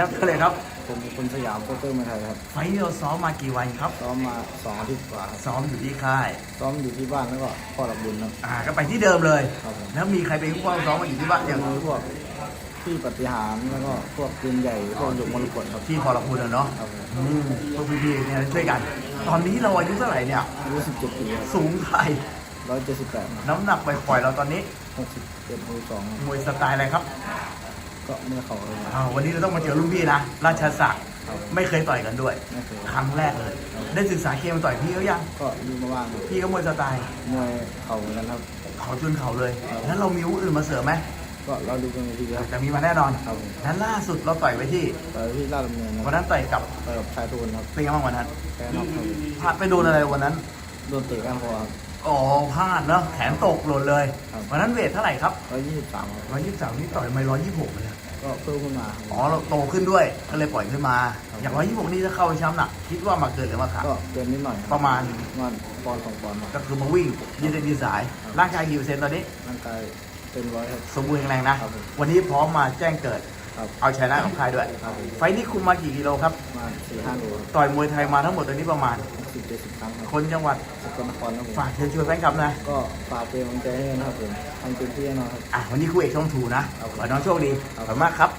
ครับก็เลยครับ ผมคุณสยามโปรเตอร์เมืองไทยครับ ไฟท์เราซ้อมมากี่วันครับซ้อมมาสองอาทิตย์กว่าครับซ้อมอยู่ที่ค่ายซ้อมอยู่ที่บ้านแล้วก็พ่อรับบุญครับ อ่าก็ไปที่เดิมเลย ครับผม แล้วมีใครเป็นผู้ป้องซ้อมมาอยู่ที่บ้านอย่างมีพวกพี่ปฏิหารแล้วก็พวกปืนใหญ่พวกหยกมรกตครับที่พอเราพูดเนาะครับผมอืมพวกพี่ๆเนี่ยช่วยกัน ตอนนี้เราอายุเท่าไหร่เนี่ย อายุสิบเจ็ดปีครับสูงเท่าไหร่ร้อยเจ็ดสิบแปดน้ำหนักปล่อยๆเราตอนนี้หกสิบเจ็ดมือสองครับมวยสไตล์อะไรครับ ก็เมื่อเขาเลยครับอ่าวันนี้เราต้องมาเจอรุ่นพี่นะ ราชศักดิ์ครับ ไม่เคยต่อยกันด้วย ไม่เคยครั้งแรกเลย ได้ศึกษาเกมมาต่อยพี่เขายัง ก็มีมาบ้างครับพี่ก็มวยสไตล์มวยเข่าเหมือนกันครับ เขาจนเขาเลยแล้วเรามีอาวุธอื่นมาเสริมไหมก็เราดูกันทีครับ แต่มีมาแน่นอนครับผม นั้นล่าสุดเราต่อยไปที่ต่อยที่ลาดดำเนินควันรับนั้นต่อยกับต่อยกับชายทูนครับเป็นไงบ้างวันนั้นแพ้นอกครับพลาดไปโดนอะไรวันนั้น โดนเตะก้านคอครับ อ๋อพลาดเนาะแขนตกหล่นเลยครับ วันนั้นเวทเท่าไหร่ครับร้อยยี่สิบสามครับร้อยยี่สิบสามนี่ต่อยมาร้อยยี่สิบหกเลยก็เพิ่มขึ้นมาครับ อ๋อเราโตขึ้นด้วยก็เลยปล่อยขึ้นมา ครับ อย่างร้อยยี่สิบหกนี่ถ้าเข้าไปช้ำหนักคิดว่ามาเกินหรือมาขาด ก็เกินนิดหน่อยคบประมาณ ประมาณปอนด์สองปอนด์ครับ ก็คือมาวิ่งยืดเส้นยืดสายร่างกายกี่เปอร์เซ็นต์ตอนนี้ ร่างกายเต็มร้อยครับ สมบูรณ์แข็งแรงนะ ครับผม วันนี้พร้อมมาแจ้งเกิด ครับเอาชนะกับใครด้วย ครับผมไฟล์นี้คุมมากี่กิโลครับ ประมาณสี่ห้าโลครับต่อยมวยไทยมาทั้งหมดตอนนี้ประมาณ สิบเจ็ดสิบครั้งครับคนจังหวัดสกลนครครับผมฝากเชิญชวนแฟนคลับนะก็ฝากเป็นกำลังใจให้นะครับผมทำเต็มที่แน่นอนครับ อะวันนี้คู่เอกช่องถูนะครับผมขอให้น้องโชคดีครับขอบคุณมากครับ